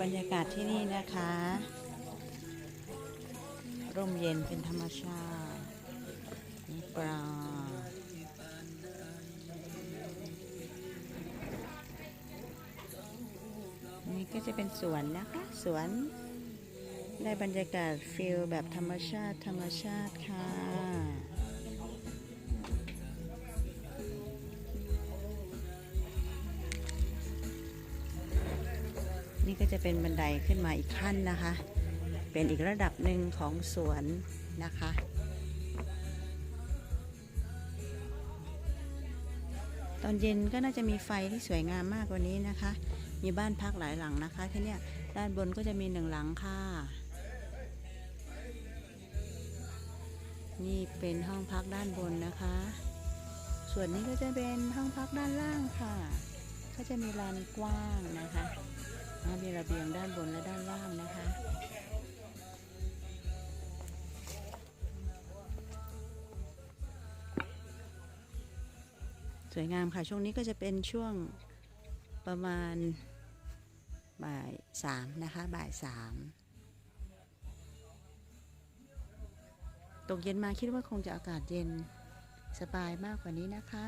บรรยากาศที่นี่นะคะ ร่มเย็นเป็นธรรมชาติมีปลานี่ก็จะเป็นสวนนะคะ สวนได้บรรยากาศฟิลแบบธรรมชาติธรรมชาติค่ะ นี่ก็จะเป็นบันไดขึ้นมาอีกขั้นนะคะ เป็นอีกระดับหนึ่งของสวนนะคะตอนเย็นก็น่าจะมีไฟที่สวยงามมากกว่านี้นะคะ มีบ้านพักหลายหลังนะคะที่นี่ด้านบนก็จะมีหนึ่งหลังค่ะ นี่เป็นห้องพักด้านบนนะคะ ส่วนนี้ก็จะเป็นห้องพักด้านล่างค่ะ ก็จะมีลานกว้างนะคะ ระเบียงด้านบนและด้านล่างนะคะ สวยงามค่ะช่วงนี้ก็จะเป็นช่วงประมาณบ่ายสามนะคะบ่ายสามตกเย็นมาคิดว่าคงจะอากาศเย็นสบายมากกว่านี้นะคะ